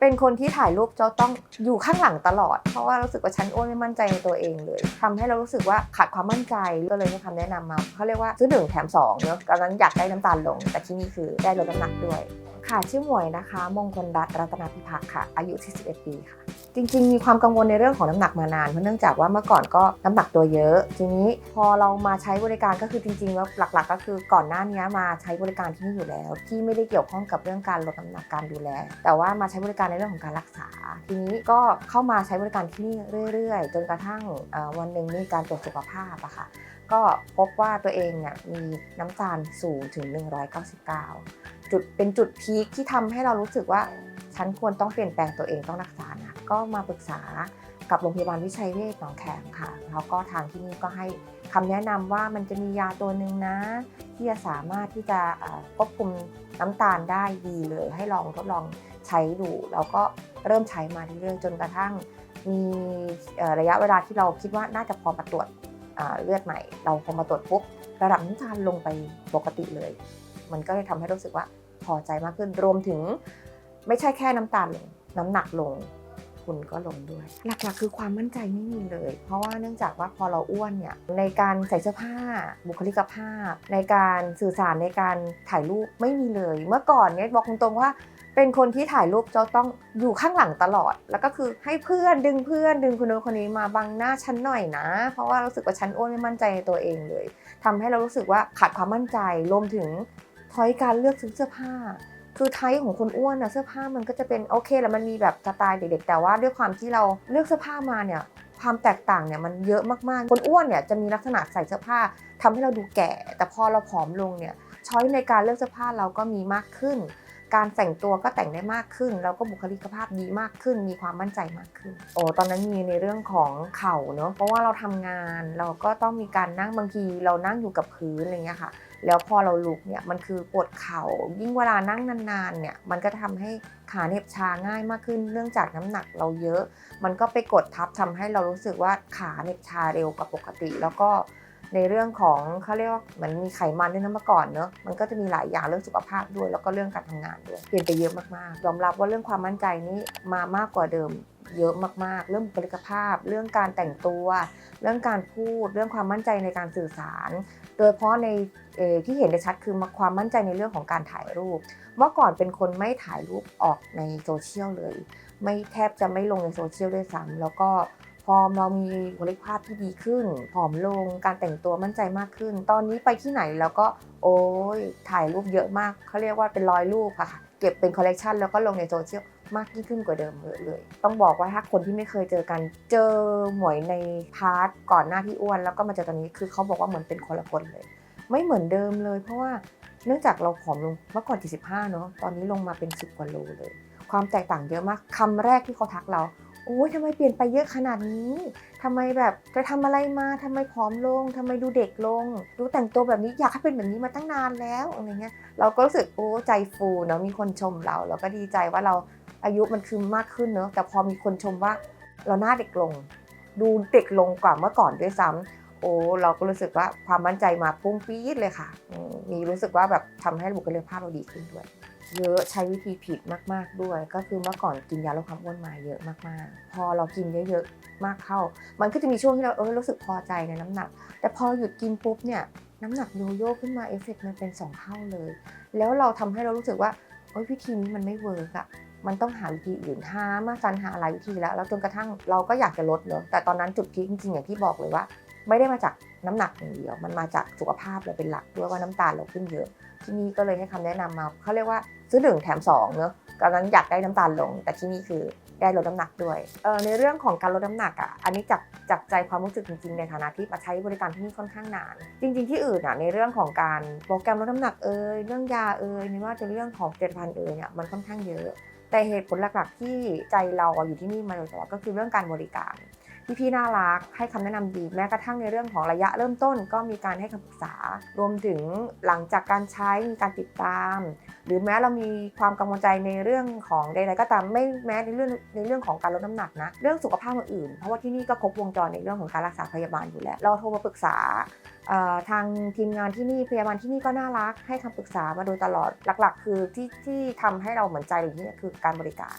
เป็นคนที่ถ่ายรูปจะต้องอยู่ข้างหลังตลอด เพราะว่ารู้สึกว่าฉันอ้วนไม่มั่นใจในตัวเองเลยทำให้เรารู้สึกว่าขาดความมั่นใจก็เลยให้คำแนะนำมาเขาเรียกว่าซื้อหนึ่งแถมสองเนอะตอนนั้นอยากได้น้ำตาลลง แต่ที่นี่คือได้ลดน้ำหนักด้วยค่ะชื่อหมวยนะคะ มงคลรัตน์รัตนพิพักษ์ค่ะ อายุ 41 ปีค่ะ จริงๆ มีความกังวลในเรื่องของน้ำหนักมานานเพราะเนื่องจากว่าเมื่อก่อนก็น้ำหนักตัวเยอะ ทีนี้พอเรามาใช้บริการก็คือจริงๆแล้วหลัก ๆ ก็คือก่อนหน้านี้มาใช้บริการที่นี่อยู่แล้ว ที่ไม่ได้เกี่ยวข้องกับเรื่องการลดน้ำหนักการดูแล แต่ว่ามาใช้บริการในเรื่องของการรักษา ทีนี้ก็เข้ามาใช้บริการที่นี่เรื่อยๆ จนกระทั่งวันหนึ่งมีการตรวจสุขภาพอะค่ะก็พบว่าตัวเองเนี่ยมีน้ำตาลสูงถึง 199 จุดเป็นจุดพีคที่ทำให้เรารู้สึกว่าฉันควรต้องเปลี่ยนแปลงตัวเองต้องรักษานะก็มาปรึกษากับโรงพยาบาลวิชัยเวชหนองแขมค่ะแล้วก็ทางที่นี่ก็ให้คำแนะนำว่ามันจะมียาตัวหนึ่งนะ ที่จะสามารถที่จะควบคุมน้ำตาลได้ดีเลย ให้ลองทดลอง ใช้ดูแล้วก็เริ่มใช้มาเรื่อยๆจนกระทั่งมีระยะเวลาที่เราคิดว่าน่าจะพอมาตรวจเลือดใหม่ เราพอมาตรวจปุ๊บระดับน้ำตาลลงไปปกติเลย มันก็เลยทำให้รู้สึกว่าพอใจมากขึ้นรวมถึง ไม่ใช่แค่น้ำตาลลงน้ำหนักลงคุณก็ลงด้วย หลักๆ คือความมั่นใจไม่มีเลย เพราะว่าเนื่องจากว่าพอเราอ้วนเนี่ยในการใส่เสื้อผ้า บุคลิกภาพ ในการสื่อสารในการถ่ายรูปไม่มีเลย เมื่อก่อนเนี่ยบอกตรงๆว่า เป็นคนที่ถ่ายรูปจะต้องอยู่ข้างหลังตลอด แล้วก็คือให้เพื่อนดึงเพื่อนดึงคนโน้นคนนี้มาบังหน้าฉันหน่อยนะ เพราะว่ารู้สึกว่าฉันอ้วนไม่มั่นใจในตัวเองเลยทำให้เรารู้สึกว่าขาดความมั่นใจรวมถึงทอยการเลือกซื้อเสื้อผ้า คือไทป์ของคนอ้วนนะเสื้อผ้ามันก็จะเป็นโอเคแล้วมันมีแบบสไตล์เด็กๆแต่ว่าด้วยความที่เราเลือกเสื้อผ้ามาเนี่ยความแตกต่างเนี่ยมันเยอะมากๆ คนอ้วนเนี่ยจะมีลักษณะใส่เสื้อผ้าทำให้เราดูแก่ แต่พอเราผอมลงเนี่ยช้อยในการเลือกเสื้อผ้าเราก็มีมากขึ้น การแต่งตัวก็แต่งได้มากขึ้น แล้วก็บุคลิกภาพดีมากขึ้น มีความมั่นใจมากขึ้น โอ้ตอนนั้นมีในเรื่องของเข่าเนอะเพราะว่าเราทำงานเราก็ต้องมีการนั่งบางทีเรานั่งอยู่กับพื้นอะไรเงี้ยค่ะ แล้วพอเราลุกเนี่ยมันคือปวดเข่ายิ่งเวลานั่งนานๆเนี่ยมันก็ทำให้ขาเหน็บชาง่ายมากขึ้น เนื่องจากน้ำหนักเราเยอะ มันก็ไปกดทับทำให้เรารู้สึกว่าขาเหน็บชาเร็วกว่าปกติ แล้วก็ ในเรื่องของเขาเรียกว่าเหมือนมีไขมันด้วยนะเมื่อก่อนเนอะมันก็จะมีหลายอย่างเรื่องสุขภาพด้วย แล้วก็เรื่องการทำงานด้วยเปลี่ยนไปเยอะมากๆยอมรับว่าเรื่องความมั่นใจนี้มามากกว่าเดิมเยอะมากๆ เรื่องบุคลิกภาพ เรื่องการแต่งตัว เรื่องการพูด เรื่องความมั่นใจในการสื่อสาร โดยเฉพาะในที่เห็นได้ชัดคือความมั่นใจในเรื่องของการถ่ายรูป เมื่อก่อนเป็นคนไม่ถ่ายรูปออกในโซเชียลเลย ไม่แทบจะไม่ลงในโซเชียลด้วยซ้ำแล้วก็ พอเรามีบุคลิกภาพที่ดีขึ้น ผอมลง การแต่งตัวมั่นใจมากขึ้น ตอนนี้ไปที่ไหนแล้วก็โอ้ยถ่ายรูปเยอะมาก เขาเรียกว่าเป็นร้อยรูปค่ะ เก็บเป็นคอลเลกชันแล้วก็ลงในโซเชียลมากยิ่งขึ้นกว่าเดิมเลย ต้องบอกว่าถ้าคนที่ไม่เคยเจอกันเจอหมวยในพาร์ทก่อนหน้าที่อ้วน แล้วก็มาเจอตอนนี้คือเขาบอกว่าเหมือนเป็นคนละคนเลย ไม่เหมือนเดิมเลย เพราะว่าเนื่องจากเราผอมลงเมื่อก่อน75เนาะตอนนี้ลงมาเป็น 10กว่าโลเลย ความแตกต่างเยอะมากคำแรกที่เขาทักเรา โอ้ยทำไมเปลี่ยนไปเยอะขนาดนี้ทำไมแบบจะทำอะไรมาทำไมผอมลงทำไมดูเด็กลง ดูแต่งตัวแบบนี้อยากให้เป็นแบบนี้มาตั้งนานแล้วอะไรเงี้ยเราก็รู้สึกโอ้ใจฟูเนาะมีคนชมเรา เราก็ดีใจว่าเราอายุมันคือมากขึ้นเนาะแต่พอมีคนชมว่าเราหน้าเด็กลง ดูเด็กลงกว่าเมื่อก่อนด้วยซ้ำ โอ้เราก็รู้สึกว่าความมั่นใจมาพุ่งปี๊ดเลยค่ะ มีรู้สึกว่าแบบทำให้บุคลิกภาพเราดีขึ้นด้วย เยอะใช้วิธีผิดมาก ๆด้วย ก็คือเมื่อก่อนกินยาลดความอ้วนมาเยอะมากๆ พอเรากินเยอะๆมากเข้า มันก็จะมีช่วงที่เราเออรู้สึกพอใจในน้ำหนัก แต่พอหยุดกินปุ๊บเนี่ยน้ำหนักโยโย่ขึ้นมาเอฟเฟกต์มันเป็นสองเท่าเลย แล้วเราทำให้เรารู้สึกว่าโอ้ยวิธีนี้มันไม่เวิร์กอะมันต้องหาวิธีอื่นหามาสันหาหลายวิธีแล้ว แล้วจนกระทั่งเราก็อยากจะลดเนอะแต่ตอนนั้นจุดพีคจริงๆอย่างที่บอกเลยว่า ไม่ได้มาจากน้ำหนักอย่างเดียว มันมาจากสุขภาพเราเป็นหลักด้วยว่าน้ำตาลเราขึ้นเยอะ ที่นี่ก็เลยให้คำแนะนำมาเขาเรียกว่าซื้อหนึ่งแถมสองเนอะตอนนั้นอยากได้น้ำตาลลง แต่ที่นี่คือได้ลดน้ำหนักด้วยเออในเรื่องของการลดน้ำหนักอะอันนี้จากจากใจความรู้สึกจริงๆในฐานะที่มาใช้บริการที่นี่ค่อนข้างนาน จริง ๆที่อื่นอะในเรื่องของการโปรแกรมลดน้ำหนักเอ่ยเรื่องยาเอ่ยไม่ว่าจะเรื่องของเจ็ดพันเอ่ยเนี่ยมันค่อนข้างเยอะ แต่เหตุผลหลักๆที่ใจเราอะอยู่ที่นี่มาโดยตลอดก็คือเรื่องการบริการ พี่ๆน่ารักให้คำแนะนำดีแม้กระทั่งในเรื่องของระยะเริ่มต้น ก็มีการให้คำปรึกษา รวมถึงหลังจากการใช้มีการติดตาม หรือแม้เรามีความกังวลใจในเรื่องของใดๆก็ตามไม่แม้ในเรื่องในเรื่องของการลดน้ำหนักนะเรื่องสุขภาพอื่นๆเพราะว่าที่นี่ก็ครบวงจรในเรื่องของการรักษาพยาบาลอยู่แล้ว เราโทรมาปรึกษาทางทีมงานที่นี่พยาบาลที่นี่ก็น่ารักให้คำปรึกษามาโดยตลอดหลัก ๆ คือที่ที่ทำให้เราเหมือนใจอยู่ที่นี่คือการบริการ